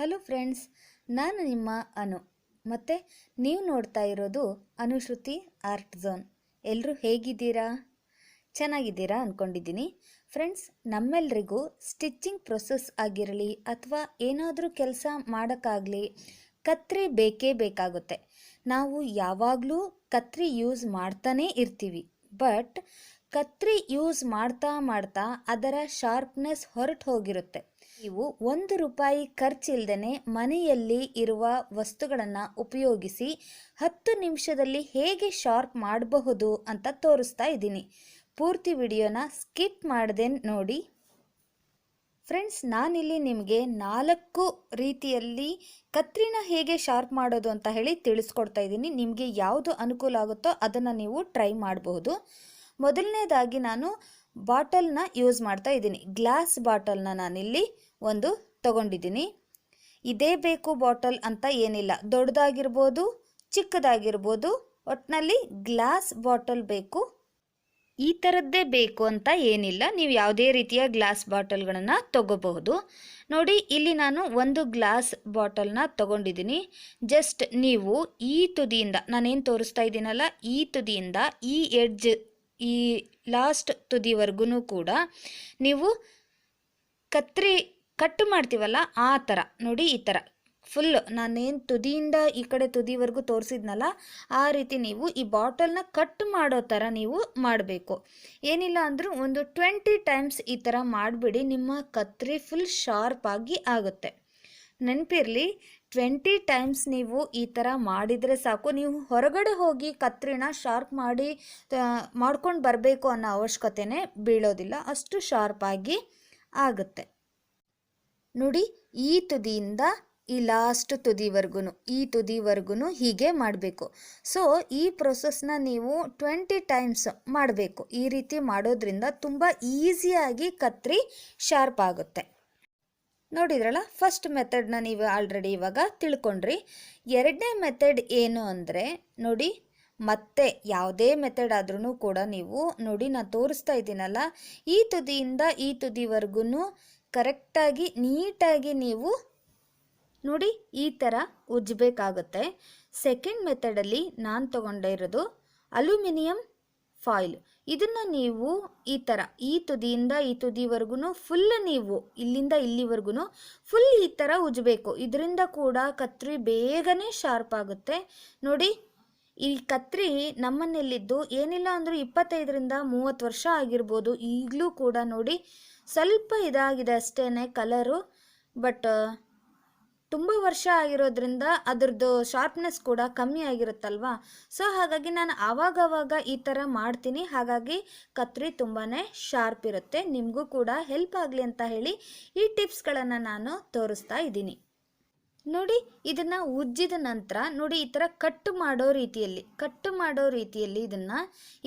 Hello friends, ನಾನು ನಿಮ್ಮ ಅನು. ಮತ್ತು ನೀವು ನೋಡ್ತಾ ಇರೋದು ಅನುಶ್ರುತಿ ಆರ್ಟ್ ಝೋನ್. ಎಲ್ಲರೂ ಹೇಗಿದ್ದೀರಾ? ಚೆನ್ನಾಗಿದ್ದೀರಾ ಅಂದ್ಕೊಂಡಿದ್ದೀನಿ ಫ್ರೆಂಡ್ಸ್, ನಮ್ಮೆಲ್ರಿಗೂ ಸ್ಟಿಚ್ಚಿಂಗ್ ಪ್ರೊಸೆಸ್ ಆಗಿರಲಿ ಅಥವಾ ಏನಾದರೂ ಕೆಲಸ ಮಾಡೋಕ್ಕಾಗಲಿ ಕತ್ರಿ ಬೇಕೇ ಬೇಕಾಗುತ್ತೆ. ನಾವು ಯಾವಾಗಲೂ ಕತ್ರಿ ಯೂಸ್ ಮಾಡ್ತಾನೇ ಇರ್ತೀವಿ. ಬಟ್ ಕತ್ರಿ ಯೂಸ್ ಮಾಡ್ತಾ ಮಾಡ್ತಾ ಅದರ ಶಾರ್ಪ್ನೆಸ್ ಹೊರಟು ಹೋಗಿರುತ್ತೆ. ನೀವು ಒಂದು ರೂಪಾಯಿ ಖರ್ಚಿಲ್ದೇ ಮನೆಯಲ್ಲಿ ಇರುವ ವಸ್ತುಗಳನ್ನು ಉಪಯೋಗಿಸಿ ಹತ್ತು ನಿಮಿಷದಲ್ಲಿ ಹೇಗೆ ಶಾರ್ಪ್ ಮಾಡಬಹುದು ಅಂತ ತೋರಿಸ್ತಾ ಇದ್ದೀನಿ. ಪೂರ್ತಿ ವಿಡಿಯೋನ ಸ್ಕಿಪ್ ಮಾಡದೆ ನೋಡಿ. ಫ್ರೆಂಡ್ಸ್, ನಾನಿಲ್ಲಿ ನಿಮಗೆ ನಾಲ್ಕು ರೀತಿಯಲ್ಲಿ ಕತ್ರಿನ ಹೇಗೆ ಶಾರ್ಪ್ ಮಾಡೋದು ಅಂತ ಹೇಳಿ ತಿಳಿಸ್ಕೊಡ್ತಾ ಇದ್ದೀನಿ. ನಿಮಗೆ ಯಾವುದು ಅನುಕೂಲ ಆಗುತ್ತೋ ಅದನ್ನು ನೀವು ಟ್ರೈ ಮಾಡಬಹುದು. ಮೊದಲನೇದಾಗಿ ನಾನು ಬಾಟಲ್ನ ಯೂಸ್ ಮಾಡ್ತಾ ಇದ್ದೀನಿ. ಗ್ಲಾಸ್ ಬಾಟಲ್ನ ನಾನಿಲ್ಲಿ ಒಂದು ತಗೊಂಡಿದ್ದೀನಿ. ಇದೇ ಬೇಕು ಬಾಟಲ್ ಅಂತ ಏನಿಲ್ಲ. ದೊಡ್ಡದಾಗಿರ್ಬೋದು, ಚಿಕ್ಕದಾಗಿರ್ಬೋದು ಒಟ್ಟಿನಲ್ಲಿ ಗ್ಲಾಸ್ ಬಾಟಲ್ ಬೇಕು. ಈ ಥರದ್ದೇ ಬೇಕು ಅಂತ ಏನಿಲ್ಲ. ನೀವು ಯಾವುದೇ ರೀತಿಯ ಗ್ಲಾಸ್ ಬಾಟಲ್ಗಳನ್ನು ತಗೋಬಹುದು. ನೋಡಿ, ಇಲ್ಲಿ ನಾನು ಒಂದು ಗ್ಲಾಸ್ ಬಾಟಲ್ನ ತಗೊಂಡಿದ್ದೀನಿ. ಜಸ್ಟ್ ನೀವು ಈ ತುದಿಯಿಂದ, ನಾನೇನು ತೋರಿಸ್ತಾ ಇದ್ದೀನಲ್ಲ, ಈ ತುದಿಯಿಂದ ಈ ಎಡ್ಜ್ ಈ ಲಾಸ್ಟ್ ತುದಿವರೆಗೂ ಕೂಡ ನೀವು ಕತ್ರಿ ಕಟ್ ಮಾಡ್ತೀವಲ್ಲ ಆ ಥರ ನೋಡಿ ಈ ಥರ ಫುಲ್ ನಾನೇನು ತುದಿಯಿಂದ ಈ ಕಡೆ ತುದಿವರೆಗೂ ತೋರಿಸಿದ್ನಲ್ಲ, ಆ ರೀತಿ ನೀವು ಈ ಬಾಟಲ್ನ ಕಟ್ ಮಾಡೋ ಥರ ನೀವು ಮಾಡಬೇಕು. ಏನಿಲ್ಲ ಅಂದರೂ ಒಂದು ಟ್ವೆಂಟಿ ಟೈಮ್ಸ್ ಈ ಥರ ಮಾಡಿಬಿಡಿ, ನಿಮ್ಮ ಕತ್ರಿ ಫುಲ್ ಶಾರ್ಪ್ ಆಗಿ ಆಗುತ್ತೆ. ನೆನಪಿರಲಿ ಟ್ವೆಂಟಿ ಟೈಮ್ಸ್ ನೀವು ಈ ಥರ ಮಾಡಿದರೆ ಸಾಕು. ನೀವು ಹೊರಗಡೆ ಹೋಗಿ ಕತ್ರಿನ ಶಾರ್ಪ್ ಮಾಡಿ ಮಾಡ್ಕೊಂಡು ಬರಬೇಕು ಅನ್ನೋ ಅವಶ್ಯಕತೆನೇ ಬೀಳೋದಿಲ್ಲ. ಅಷ್ಟು ಶಾರ್ಪಾಗಿ ಆಗುತ್ತೆ. ನೋಡಿ, ಈ ತುದಿಯಿಂದ ಈ ಲಾಸ್ಟ್ ತುದಿವರೆಗೂ ಈ ತುದಿವರೆಗೂ ಹೀಗೆ ಮಾಡಬೇಕು. ಸೊ, ಈ ಪ್ರೊಸೆಸ್ನ ನೀವು ಟ್ವೆಂಟಿ ಟೈಮ್ಸ್ ಮಾಡಬೇಕು. ಈ ರೀತಿ ಮಾಡೋದ್ರಿಂದ ತುಂಬ ಈಸಿಯಾಗಿ ಕತ್ರಿ ಶಾರ್ಪ್ ಆಗುತ್ತೆ. ನೋಡಿದ್ರಲ್ಲ ಫಸ್ಟ್ ಮೆಥಡ್ನ ನೀವು ಆಲ್ರೆಡಿ ಇವಾಗ ತಿಳ್ಕೊಂಡ್ರಿ. ಎರಡನೇ ಮೆಥಡ್ ಏನು ಅಂದರೆ, ನೋಡಿ, ಮತ್ತೆ ಯಾವುದೇ ಮೆಥಡ್ ಆದ್ರೂ ಕೂಡ ನೀವು ನೋಡಿ ನಾನು ತೋರಿಸ್ತಾ ಇದ್ದೀನಲ್ಲ, ಈ ತುದಿಯಿಂದ ಈ ತುದಿವರೆಗೂ ಕರೆಕ್ಟಾಗಿ ನೀಟಾಗಿ ನೀವು ನೋಡಿ, ಈ ಥರ ಉಜ್ಜಬೇಕಾಗುತ್ತೆ. ಸೆಕೆಂಡ್ ಮೆಥಡಲ್ಲಿ ನಾನು ತೊಗೊಂಡಿರೋದು ಅಲ್ಯೂಮಿನಿಯಂ ಫಾಯಿಲ್ ಇದನ್ನು ನೀವು ಈ ಥರ ಈ ತುದಿಯಿಂದ ಈ ತುದಿವರೆಗೂ ಫುಲ್ ನೀವು, ಇಲ್ಲಿಂದ ಇಲ್ಲಿವರೆಗೂ ಫುಲ್ ಈ ಥರ ಉಜ್ಜಬೇಕು ಇದರಿಂದ ಕೂಡ ಕತ್ರಿ ಬೇಗನೆ ಶಾರ್ಪ್ ಆಗುತ್ತೆ. ನೋಡಿ, ಈ ಕತ್ರಿ ನಮ್ಮನೆಯಲ್ಲಿದ್ದು ಏನಿಲ್ಲ ಅಂದರೂ ಇಪ್ಪತ್ತೈದರಿಂದ ಮೂವತ್ತು ವರ್ಷ ಆಗಿರ್ಬೋದು. ಈಗಲೂ ಕೂಡ ನೋಡಿ, ಸ್ವಲ್ಪ ಇದಾಗಿದೆ ಅಷ್ಟೇ ಕಲರು ಬಟ್ ತುಂಬ ವರ್ಷ ಆಗಿರೋದ್ರಿಂದ ಅದರದ್ದು ಶಾರ್ಪ್ನೆಸ್ ಕೂಡ ಕಮ್ಮಿ ಆಗಿರುತ್ತಲ್ವಾ? ಸೊ ಹಾಗಾಗಿ ನಾನು ಆವಾಗವಾಗ ಈ ಥರ ಮಾಡ್ತೀನಿ. ಹಾಗಾಗಿ ಕತ್ರಿ ತುಂಬಾ ಶಾರ್ಪ್ ಇರುತ್ತೆ. ನಿಮಗೂ ಕೂಡ ಹೆಲ್ಪ್ ಆಗಲಿ ಅಂತ ಹೇಳಿ ಈ ಟಿಪ್ಸ್ಗಳನ್ನು ನಾನು ತೋರಿಸ್ತಾ ಇದ್ದೀನಿ. ನೋಡಿ, ಇದನ್ನು ಉಜ್ಜಿದ ನಂತರ ನೋಡಿ ಈ ಥರ ಕಟ್ ಮಾಡೋ ರೀತಿಯಲ್ಲಿ ಕಟ್ ಮಾಡೋ ರೀತಿಯಲ್ಲಿ ಇದನ್ನು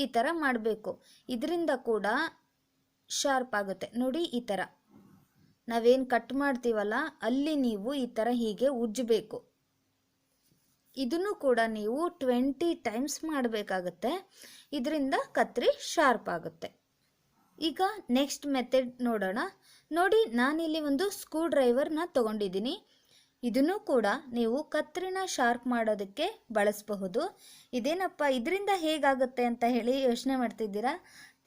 ಈ ಥರ ಮಾಡಬೇಕು. ಇದರಿಂದ ಕೂಡ ಶಾರ್ಪ್ ಆಗುತ್ತೆ. ನೋಡಿ ಈ ಥರ ನಾವೇನು ಕಟ್ ಮಾಡ್ತೀವಲ್ಲ, ಅಲ್ಲಿ ನೀವು ಈ ಥರ ಹೀಗೆ ಉಜ್ಜಬೇಕು. ಇದನ್ನು ಕೂಡ ನೀವು ಟ್ವೆಂಟಿ ಟೈಮ್ಸ್ ಮಾಡಬೇಕಾಗತ್ತೆ. ಇದರಿಂದ ಕತ್ರಿ ಶಾರ್ಪ್ ಆಗುತ್ತೆ. ಈಗ ನೆಕ್ಸ್ಟ್ ಮೆಥಡ್ ನೋಡೋಣ. ನೋಡಿ, ನಾನಿಲ್ಲಿ ಒಂದು ಸ್ಕ್ರೂ ಡ್ರೈವರ್ನ ತೊಗೊಂಡಿದ್ದೀನಿ. ಇದನ್ನು ಕೂಡ ನೀವು ಕತ್ರಿನ ಶಾರ್ಪ್ ಮಾಡೋದಕ್ಕೆ ಬಳಸಬಹುದು. ಇದೇನಪ್ಪ, ಇದರಿಂದ ಹೇಗಾಗುತ್ತೆ ಅಂತ ಹೇಳಿ ಯೋಚನೆ ಮಾಡ್ತಿದ್ದೀರಾ?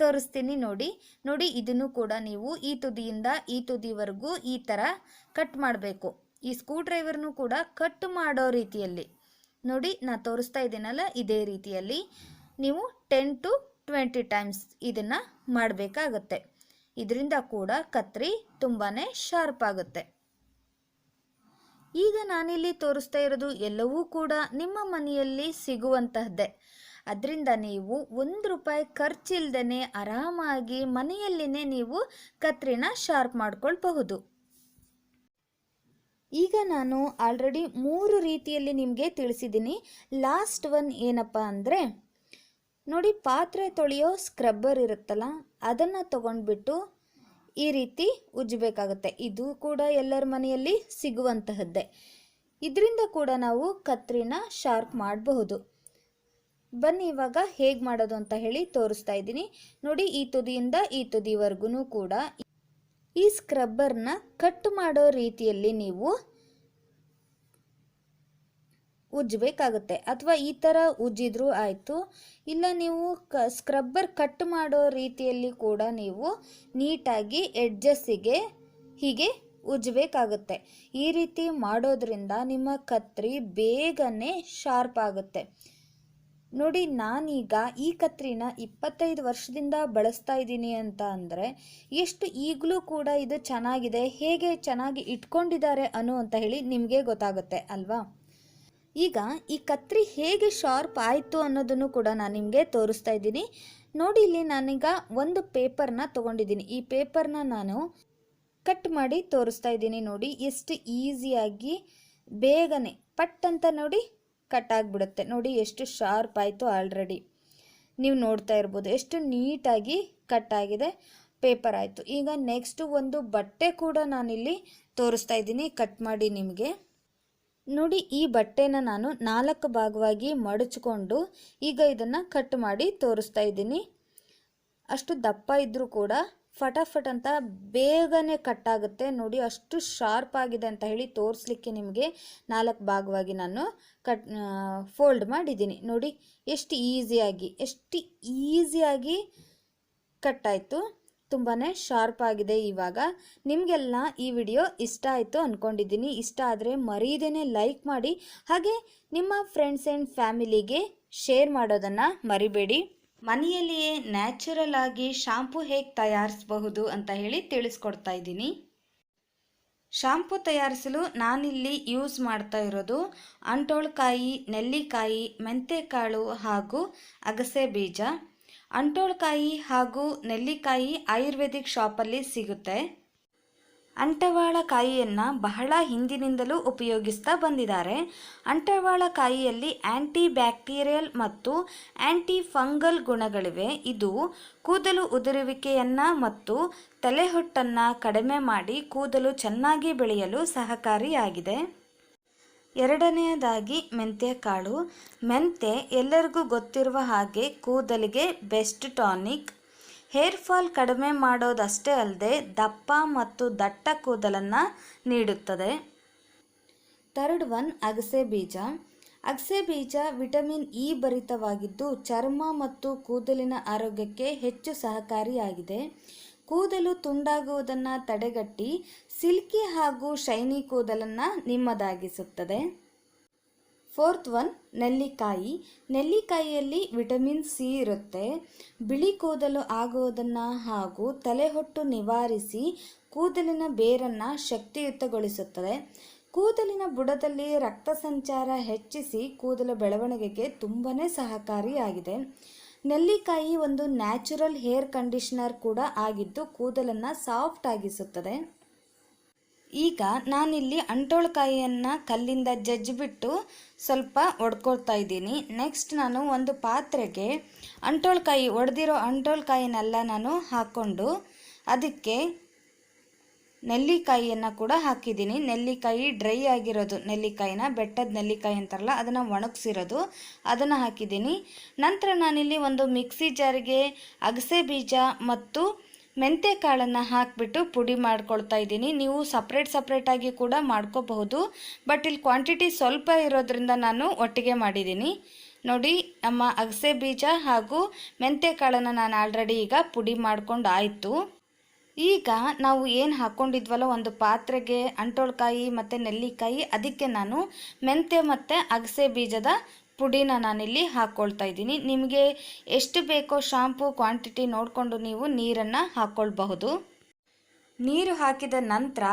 ತೋರಿಸ್ತೀನಿ ನೋಡಿ. ನೋಡಿ, ಇದನ್ನು ಕೂಡ ನೀವು ಈ ತುದಿಯಿಂದ ಈ ತುದಿವರೆಗೂ ಈ ಥರ ಕಟ್ ಮಾಡಬೇಕು. ಈ ಸ್ಕ್ರೂ ಡ್ರೈವರ್ನು ಕೂಡ ಕಟ್ ಮಾಡೋ ರೀತಿಯಲ್ಲಿ. ನೋಡಿ, ನಾನು ತೋರಿಸ್ತಾ ಇದ್ದೀನಲ್ಲ, ಇದೇ ರೀತಿಯಲ್ಲಿ. ನೀವು ಟೆನ್ ಟು ಟ್ವೆಂಟಿ ಟೈಮ್ಸ್ ಇದನ್ನು ಮಾಡಬೇಕಾಗತ್ತೆ. ಇದರಿಂದ ಕೂಡ ಕತ್ರಿ ತುಂಬಾ ಶಾರ್ಪ್ ಆಗುತ್ತೆ. ಈಗ ನಾನಿಲ್ಲಿ ತೋರಿಸ್ತಾ ಇರೋದು ಎಲ್ಲವೂ ಕೂಡ ನಿಮ್ಮ ಮನೆಯಲ್ಲಿ ಸಿಗುವಂತಹದ್ದೇ. ಅದರಿಂದ ನೀವು ಒಂದು ರೂಪಾಯಿ ಖರ್ಚಿಲ್ದೇ ಆರಾಮಾಗಿ ಮನೆಯಲ್ಲಿನೇ ನೀವು ಕತ್ರಿನ ಶಾರ್ಪ್ ಮಾಡ್ಕೊಳ್ಬಹುದು. ಈಗ ನಾನು ಆಲ್ರೆಡಿ ಮೂರು ರೀತಿಯಲ್ಲಿ ನಿಮಗೆ ತಿಳಿಸಿದ್ದೀನಿ. ಲಾಸ್ಟ್ ಒನ್ ಏನಪ್ಪ ಅಂದರೆ, ನೋಡಿ ಪಾತ್ರೆ ತೊಳೆಯೋ ಸ್ಕ್ರಬ್ಬರ್ ಇರುತ್ತಲ್ಲ, ಅದನ್ನು ತಗೊಂಡ್ಬಿಟ್ಟು ಈ ರೀತಿ ಉಜ್ಜಬೇಕಾಗುತ್ತೆ. ಇದು ಕೂಡ ಎಲ್ಲರ ಮನೆಯಲ್ಲಿ ಸಿಗುವಂತಹದ್ದೇ. ಇದರಿಂದ ಕೂಡ ನಾವು ಕತ್ರಿನ ಶಾರ್ಪ್ ಮಾಡಬಹುದು. ಬನ್ನಿ ಇವಾಗ ಹೇಗೆ ಮಾಡೋದು ಅಂತ ಹೇಳಿ ತೋರಿಸ್ತಾ ಇದ್ದೀನಿ. ನೋಡಿ, ಈ ತುದಿಯಿಂದ ಈ ತುದಿವರೆಗೂ ಕೂಡ ಈ ಸ್ಕ್ರಬ್ಬರ್ನ ಕಟ್ ಮಾಡೋ ರೀತಿಯಲ್ಲಿ ನೀವು ಉಜ್ಜಬೇಕಾಗುತ್ತೆ. ಅಥವಾ ಈ ಥರ ಉಜ್ಜಿದ್ರೂ ಆಯಿತು. ಇಲ್ಲ, ನೀವು ಕ ಸ್ಕ್ರಬ್ಬರ್ ಕಟ್ ಮಾಡೋ ರೀತಿಯಲ್ಲಿ ಕೂಡ ನೀವು ನೀಟಾಗಿ ಎಡ್ಜಸ್ಸಿಗೆ ಹೀಗೆ ಉಜ್ಜಬೇಕಾಗುತ್ತೆ. ಈ ರೀತಿ ಮಾಡೋದ್ರಿಂದ ನಿಮ್ಮ ಕತ್ರಿ ಬೇಗನೆ ಶಾರ್ಪ್ ಆಗುತ್ತೆ. ನೋಡಿ, ನಾನೀಗ ಈ ಕತ್ರಿನ ಇಪ್ಪತ್ತೈದು ವರ್ಷದಿಂದ ಬಳಸ್ತಾ ಇದ್ದೀನಿ ಅಂತ ಅಂದರೆ ಎಷ್ಟು ಈಗಲೂ ಕೂಡ ಇದು ಚೆನ್ನಾಗಿದೆ, ಹೇಗೆ ಚೆನ್ನಾಗಿ ಇಟ್ಕೊಂಡಿದ್ದಾರೆ ಅನ್ನೋ ಅಂತ ಹೇಳಿ ನಿಮಗೆ ಗೊತ್ತಾಗುತ್ತೆ, ಅಲ್ವಾ? ಈಗ ಈ ಕತ್ರಿ ಹೇಗೆ ಶಾರ್ಪ್ ಆಯಿತು ಅನ್ನೋದನ್ನು ಕೂಡ ನಾನು ನಿಮಗೆ ತೋರಿಸ್ತಾ ಇದ್ದೀನಿ. ನೋಡಿ, ಇಲ್ಲಿ ನಾನೀಗ ಒಂದು ಪೇಪರ್ನ ತೊಗೊಂಡಿದ್ದೀನಿ. ಈ ಪೇಪರ್ನ ನಾನು ಕಟ್ ಮಾಡಿ ತೋರಿಸ್ತಾ ಇದ್ದೀನಿ ನೋಡಿ, ಎಷ್ಟು ಈಸಿಯಾಗಿ, ಬೇಗನೆ, ಪಟ್ ಅಂತ ನೋಡಿ ಕಟ್ ಆಗಿಬಿಡುತ್ತೆ ನೋಡಿ ಎಷ್ಟು ಶಾರ್ಪ್ ಆಯಿತು ಆಲ್ರೆಡಿ. ನೀವು ನೋಡ್ತಾ ಇರ್ಬೋದು, ಎಷ್ಟು ನೀಟಾಗಿ ಕಟ್ ಆಗಿದೆ ಪೇಪರ್ ಆಯಿತು. ಈಗ ನೆಕ್ಸ್ಟು ಒಂದು ಬಟ್ಟೆ ಕೂಡ ನಾನಿಲ್ಲಿ ತೋರಿಸ್ತಾ ಇದ್ದೀನಿ, ಕಟ್ ಮಾಡಿ ನಿಮಗೆ. ನೋಡಿ, ಈ ಬಟ್ಟೆನ ನಾನು ನಾಲ್ಕು ಭಾಗವಾಗಿ ಮಡಚ್ಕೊಂಡು ಈಗ ಇದನ್ನು ಕಟ್ ಮಾಡಿ ತೋರಿಸ್ತಾ ಇದ್ದೀನಿ. ಅಷ್ಟು ದಪ್ಪ ಇದ್ದರೂ ಕೂಡ ಫಟಾಫಟ್ ಅಂತ ಬೇಗನೆ ಕಟ್ ಆಗುತ್ತೆ ನೋಡಿ, ಅಷ್ಟು ಶಾರ್ಪ್ ಆಗಿದೆ ಅಂತ ಹೇಳಿ ತೋರಿಸ್ಲಿಕ್ಕೆ ನಿಮಗೆ ನಾಲ್ಕು ಭಾಗವಾಗಿ ನಾನು ಕಟ್ ಫೋಲ್ಡ್ ಮಾಡಿದ್ದೀನಿ. ನೋಡಿ, ಎಷ್ಟು ಈಸಿಯಾಗಿ ಎಷ್ಟು ಈಸಿಯಾಗಿ ಕಟ್ ಆಯಿತು ತುಂಬಾ ಶಾರ್ಪ್ ಆಗಿದೆ ಇವಾಗ. ನಿಮಗೆಲ್ಲ ಈ ವಿಡಿಯೋ ಇಷ್ಟ ಆಯಿತು ಅಂದ್ಕೊಂಡಿದ್ದೀನಿ ಇಷ್ಟ ಆದರೆ ಮರೀದೇನೆ ಲೈಕ್ ಮಾಡಿ. ಹಾಗೆ ನಿಮ್ಮ ಫ್ರೆಂಡ್ಸ್ ಆ್ಯಂಡ್ ಫ್ಯಾಮಿಲಿಗೆ ಶೇರ್ ಮಾಡೋದನ್ನು ಮರಿಬೇಡಿ. ಮನೆಯಲ್ಲಿಯೇ ನ್ಯಾಚುರಲ್ ಆಗಿ ಶಾಂಪು ಹೇಗೆ ತಯಾರಿಸಬಹುದು ಅಂತ ಹೇಳಿ ತಿಳಿಸ್ಕೊಡ್ತಾ ಇದ್ದೀನಿ. ಶಾಂಪು ತಯಾರಿಸಲು ನಾನಿಲ್ಲಿ ಯೂಸ್ ಮಾಡ್ತಾ ಇರೋದು ಅಂಟೋಳ್ಕಾಯಿ, ನೆಲ್ಲಿಕಾಯಿ, ಮೆಂತೆಕಾಳು ಹಾಗೂ ಅಗಸೆ ಬೀಜ. ಅಂಟೋಳ್ಕಾಯಿ ಹಾಗೂ ನೆಲ್ಲಿಕಾಯಿ ಆಯುರ್ವೇದಿಕ್ ಶಾಪಲ್ಲಿ ಸಿಗುತ್ತೆ. ಅಂಟವಾಳ ಕಾಯಿಯನ್ನು ಬಹಳ ಹಿಂದಿನಿಂದಲೂ ಉಪಯೋಗಿಸ್ತಾ ಬಂದಿದ್ದಾರೆ. ಅಂಟವಾಳ ಕಾಯಿಯಲ್ಲಿ ಆ್ಯಂಟಿ ಬ್ಯಾಕ್ಟೀರಿಯಲ್ ಮತ್ತು ಆ್ಯಂಟಿ ಫಂಗಲ್ ಗುಣಗಳಿವೆ. ಇದು ಕೂದಲು ಉದುರುವಿಕೆಯನ್ನು ಮತ್ತು ತಲೆಹೊಟ್ಟನ್ನು ಕಡಿಮೆ ಮಾಡಿ ಕೂದಲು ಚೆನ್ನಾಗಿ ಬೆಳೆಯಲು ಸಹಕಾರಿಯಾಗಿದೆ. ಎರಡನೆಯದಾಗಿ ಮೆಂತ್ಯ ಕಾಳು ಮೆಂತೆ ಎಲ್ಲರಿಗೂ ಗೊತ್ತಿರುವ ಹಾಗೆ ಕೂದಲಿಗೆ ಬೆಸ್ಟ್ ಟಾನಿಕ್. ಹೇರ್ ಫಾಲ್ ಕಡಿಮೆ ಮಾಡೋದಷ್ಟೇ ಅಲ್ಲದೆ ದಪ್ಪ ಮತ್ತು ದಟ್ಟ ಕೂದಲನ್ನು ನೀಡುತ್ತದೆ. ಥರ್ಡ್ ಒನ್, ಅಗಸೆ ಬೀಜ. ಅಗಸೆ ಬೀಜ ವಿಟಮಿನ್ ಇ ಭರಿತವಾಗಿದ್ದು ಚರ್ಮ ಮತ್ತು ಕೂದಲಿನ ಆರೋಗ್ಯಕ್ಕೆ ಹೆಚ್ಚು ಸಹಕಾರಿಯಾಗಿದೆ. ಕೂದಲು ತುಂಡಾಗುವುದನ್ನು ತಡೆಗಟ್ಟಿ ಸಿಲ್ಕಿ ಹಾಗೂ ಶೈನಿ ಕೂದಲನ್ನು ನಿಮ್ಮದಾಗಿಸುತ್ತದೆ. ಫೋರ್ತ್ ಒನ್ ನೆಲ್ಲಿಕಾಯಿ. ನೆಲ್ಲಿಕಾಯಿಯಲ್ಲಿ ವಿಟಮಿನ್ ಸಿ ಇರುತ್ತೆ. ಬಿಳಿ ಕೂದಲು ಆಗುವುದನ್ನು ಹಾಗೂ ತಲೆಹೊಟ್ಟು ನಿವಾರಿಸಿ ಕೂದಲಿನ ಬೇರನ್ನು ಶಕ್ತಿಯುತಗೊಳಿಸುತ್ತದೆ. ಕೂದಲಿನ ಬುಡದಲ್ಲಿ ರಕ್ತ ಸಂಚಾರ ಹೆಚ್ಚಿಸಿ ಕೂದಲ ಬೆಳವಣಿಗೆಗೆ ತುಂಬಾ ಸಹಕಾರಿಯಾಗಿದೆ. ನೆಲ್ಲಿಕಾಯಿ ಒಂದು ನ್ಯಾಚುರಲ್ ಹೇರ್ ಕಂಡೀಷನರ್ ಕೂಡ ಆಗಿದ್ದು ಕೂದಲನ್ನು ಸಾಫ್ಟ್ ಆಗಿಸುತ್ತದೆ. ಈಗ ನಾನಿಲ್ಲಿ ಅಂಟೋಳ್ಕಾಯಿಯನ್ನು ಕಲ್ಲಿಂದ ಜಜ್ಜಿಬಿಟ್ಟು ಸ್ವಲ್ಪ ಒಡ್ಕೊಳ್ತಾ ಇದ್ದೀನಿ. ನೆಕ್ಸ್ಟ್ ನಾನು ಒಂದು ಪಾತ್ರೆಗೆ ಅಂಟೋಳ್ಕಾಯಿ, ಒಡೆದಿರೋ ಅಂಟೋಳ್ಕಾಯಿನೆಲ್ಲ ನಾನು ಹಾಕ್ಕೊಂಡು ಅದಕ್ಕೆ ನೆಲ್ಲಿಕಾಯಿಯನ್ನು ಕೂಡ ಹಾಕಿದ್ದೀನಿ. ನೆಲ್ಲಿಕಾಯಿ ಡ್ರೈ ಆಗಿರೋದು, ನೆಲ್ಲಿಕಾಯಿನ ಬೆಟ್ಟದ ನೆಲ್ಲಿಕಾಯಿ ಅಂತಾರಲ್ಲ, ಅದನ್ನು ಒಣಗಿಸಿರೋದು, ಅದನ್ನು ಹಾಕಿದ್ದೀನಿ. ನಂತರ ನಾನಿಲ್ಲಿ ಒಂದು ಮಿಕ್ಸಿ ಜಾರಿಗೆ ಅಗಸೆ ಬೀಜ ಮತ್ತು ಮೆಂತ್ಯ ಕಾಳನ್ನು ಹಾಕಿಬಿಟ್ಟು ಪುಡಿ ಮಾಡ್ಕೊಳ್ತಾ ಇದ್ದೀನಿ. ನೀವು ಸಪ್ರೇಟ್ ಸಪ್ರೇಟಾಗಿ ಕೂಡ ಮಾಡ್ಕೋಬಹುದು. ಬಟ್ ಇಲ್ಲಿ ಕ್ವಾಂಟಿಟಿ ಸ್ವಲ್ಪ ಇರೋದ್ರಿಂದ ನಾನು ಒಟ್ಟಿಗೆ ಮಾಡಿದ್ದೀನಿ. ನೋಡಿ, ನಮ್ಮ ಅಗಸೆ ಬೀಜ ಹಾಗೂ ಮೆಂತ್ಯ ಕಾಳನ್ನು ನಾನು ಆಲ್ರೆಡಿ ಈಗ ಪುಡಿ ಮಾಡ್ಕೊಂಡು ಆಯಿತು. ಈಗ ನಾವು ಏನು ಹಾಕ್ಕೊಂಡಿದ್ವಲ್ಲ ಒಂದು ಪಾತ್ರೆಗೆ ಅಂಟೋಳ್ಕಾಯಿ ಮತ್ತು ನೆಲ್ಲಿಕಾಯಿ, ಅದಕ್ಕೆ ನಾನು ಮೆಂತ್ಯ ಮತ್ತು ಅಗಸೆ ಬೀಜದ ಪುಡಿನ ನಾನಿಲ್ಲಿ ಹಾಕ್ಕೊಳ್ತಾ ಇದ್ದೀನಿ. ನಿಮಗೆ ಎಷ್ಟು ಬೇಕೋ ಶಾಂಪು ಕ್ವಾಂಟಿಟಿ ನೋಡಿಕೊಂಡು ನೀವು ನೀರನ್ನು ಹಾಕ್ಕೊಳ್ಬಹುದು ನೀರು ಹಾಕಿದ ನಂತರ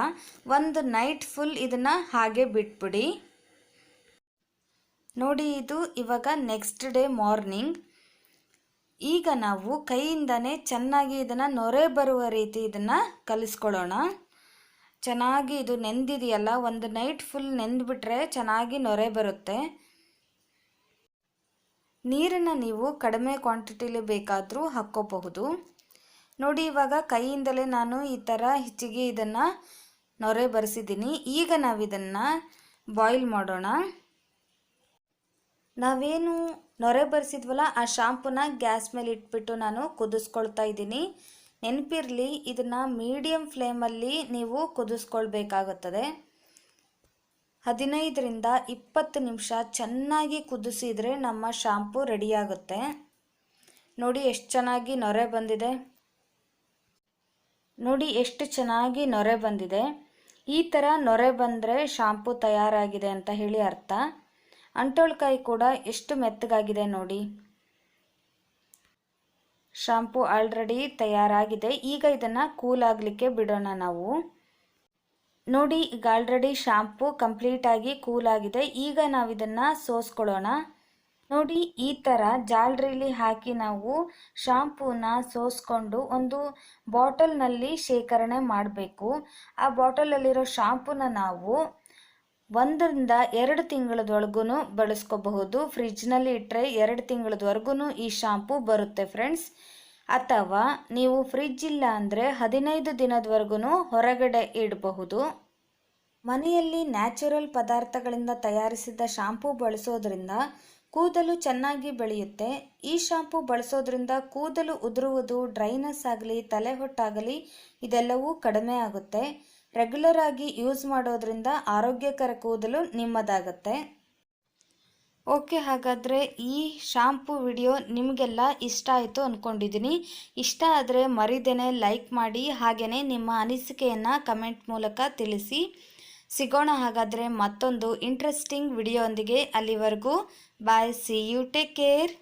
ಒಂದು ನೈಟ್ ಫುಲ್ ಇದನ್ನು ಹಾಗೆ ಬಿಟ್ಬಿಡಿ. ನೋಡಿ ಇದು ಇವಾಗ ನೆಕ್ಸ್ಟ್ ಡೇ ಮಾರ್ನಿಂಗ್. ಈಗ ನಾವು ಕೈಯಿಂದನೇ ಚೆನ್ನಾಗಿ ಇದನ್ನು ನೊರೆ ಬರುವ ರೀತಿ ಇದನ್ನು ಕಲಿಸ್ಕೊಳ್ಳೋಣ. ಚೆನ್ನಾಗಿ ಇದು ನೆಂದಿದೆಯಲ್ಲ, ಒಂದು ನೈಟ್ ಫುಲ್ ನೆಂದ್ಬಿಟ್ರೆ ಚೆನ್ನಾಗಿ ನೊರೆ ಬರುತ್ತೆ. ನೀರನ್ನು ನೀವು ಕಡಿಮೆ ಕ್ವಾಂಟಿಟಿಲಿ ಬೇಕಾದರೂ ಹಾಕ್ಕೋಬಹುದು. ನೋಡಿ, ಇವಾಗ ಕೈಯಿಂದಲೇ ನಾನು ಈ ಥರ ಹೆಚ್ಚಿಗೆ ಇದನ್ನು ನೊರೆ ಬರೆಸಿದ್ದೀನಿ. ಈಗ ನಾವು ಇದನ್ನು ಬಾಯ್ಲ್ ಮಾಡೋಣ. ನಾವೇನು ನೊರೆ ಬರೆಸಿದ್ವಲ್ಲ, ಆ ಶಾಂಪುನ ಗ್ಯಾಸ್ ಮೇಲೆ ಇಟ್ಬಿಟ್ಟು ನಾನು ಕುದಿಸ್ಕೊಳ್ತಾ ಇದ್ದೀನಿ. ನೆನಪಿರಲಿ, ಇದನ್ನು ಮೀಡಿಯಮ್ ಫ್ಲೇಮಲ್ಲಿ ನೀವು ಕುದಿಸ್ಕೊಳ್ಬೇಕಾಗುತ್ತದೆ. ಹದಿನೈದರಿಂದ ಇಪ್ಪತ್ತು ನಿಮಿಷ ಚೆನ್ನಾಗಿ ಕುದಿಸಿದರೆ ನಮ್ಮ ಶಾಂಪು ರೆಡಿಯಾಗುತ್ತೆ. ನೋಡಿ ಎಷ್ಟು ಚೆನ್ನಾಗಿ ನೊರೆ ಬಂದಿದೆ. ನೋಡಿ ಎಷ್ಟು ಚೆನ್ನಾಗಿ ನೊರೆ ಬಂದಿದೆ. ಈ ಥರ ನೊರೆ ಬಂದರೆ ಶಾಂಪು ತಯಾರಾಗಿದೆ ಅಂತ ಹೇಳಿ ಅರ್ಥ. ಅಂಟೋಳ್ಕಾಯಿ ಕೂಡ ಎಷ್ಟು ಮೆತ್ತಗಾಗಿದೆ ನೋಡಿ. ಶಾಂಪು ಆಲ್ರೆಡಿ ತಯಾರಾಗಿದೆ. ಈಗ ಇದನ್ನು ಕೂಲ್ ಆಗಲಿಕ್ಕೆ ಬಿಡೋಣ ನಾವು. ನೋಡಿ, ಈಗ ಆಲ್ರೆಡಿ ಶಾಂಪು ಕಂಪ್ಲೀಟಾಗಿ ಆಗಿದೆ. ಈಗ ನಾವು ಇದನ್ನು ಸೋಸ್ಕೊಳ್ಳೋಣ. ನೋಡಿ, ಈ ಥರ ಜಾಲರಿಲಿ ಹಾಕಿ ನಾವು ಶಾಂಪೂನ ಸೋಸ್ಕೊಂಡು ಒಂದು ಬಾಟಲ್ನಲ್ಲಿ ಶೇಖರಣೆ ಮಾಡಬೇಕು. ಆ ಬಾಟಲಲ್ಲಿರೋ ಶಾಂಪೂನ ನಾವು ಒಂದರಿಂದ ಎರಡು ತಿಂಗಳದೊಳಗೂ ಬಳಸ್ಕೋಬಹುದು. ಫ್ರಿಜ್ನಲ್ಲಿ ಇಟ್ಟರೆ ಎರಡು ತಿಂಗಳದವರೆಗೂ ಈ ಶಾಂಪೂ ಬರುತ್ತೆ ಫ್ರೆಂಡ್ಸ್ ಅಥವಾ ನೀವು ಫ್ರಿಜ್ ಇಲ್ಲ ಅಂದರೆ ಹದಿನೈದು ದಿನದವರೆಗೂ ಹೊರಗಡೆ ಇಡಬಹುದು. ಮನೆಯಲ್ಲಿ ನ್ಯಾಚುರಲ್ ಪದಾರ್ಥಗಳಿಂದ ತಯಾರಿಸಿದ ಶಾಂಪೂ ಬಳಸೋದ್ರಿಂದ ಕೂದಲು ಚೆನ್ನಾಗಿ ಬೆಳೆಯುತ್ತೆ. ಈ ಶಾಂಪೂ ಬಳಸೋದ್ರಿಂದ ಕೂದಲು ಉದುರುವುದು ಡ್ರೈನೆಸ್ ಆಗಲಿ ತಲೆ ಹೊಟ್ಟಾಗಲಿ ಇದೆಲ್ಲವೂ ಕಡಿಮೆ ಆಗುತ್ತೆ. ರೆಗ್ಯುಲರ್ ಆಗಿ ಯೂಸ್ ಮಾಡೋದ್ರಿಂದ ಆರೋಗ್ಯಕರ ಕೂದಲು ನಿಮ್ಮದಾಗತ್ತೆ. ಓಕೆ, ಹಾಗಾದರೆ ಈ ಶಾಂಪೂ ವಿಡಿಯೋ ನಿಮಗೆಲ್ಲ ಇಷ್ಟ ಆಯಿತು ಅಂದ್ಕೊಂಡಿದ್ದೀನಿ ಇಷ್ಟ ಆದರೆ ಮರಿದೇನೆ ಲೈಕ್ ಮಾಡಿ ಹಾಗೆಯೇ ನಿಮ್ಮ ಅನಿಸಿಕೆಯನ್ನು ಕಮೆಂಟ್ ಮೂಲಕ ತಿಳಿಸಿ. ಸಿಗೋಣ ಹಾಗಾದರೆ ಮತ್ತೊಂದು ಇಂಟ್ರೆಸ್ಟಿಂಗ್ ವಿಡಿಯೋ ಅಲ್ಲಿವರೆಗೂ. Bye see you take care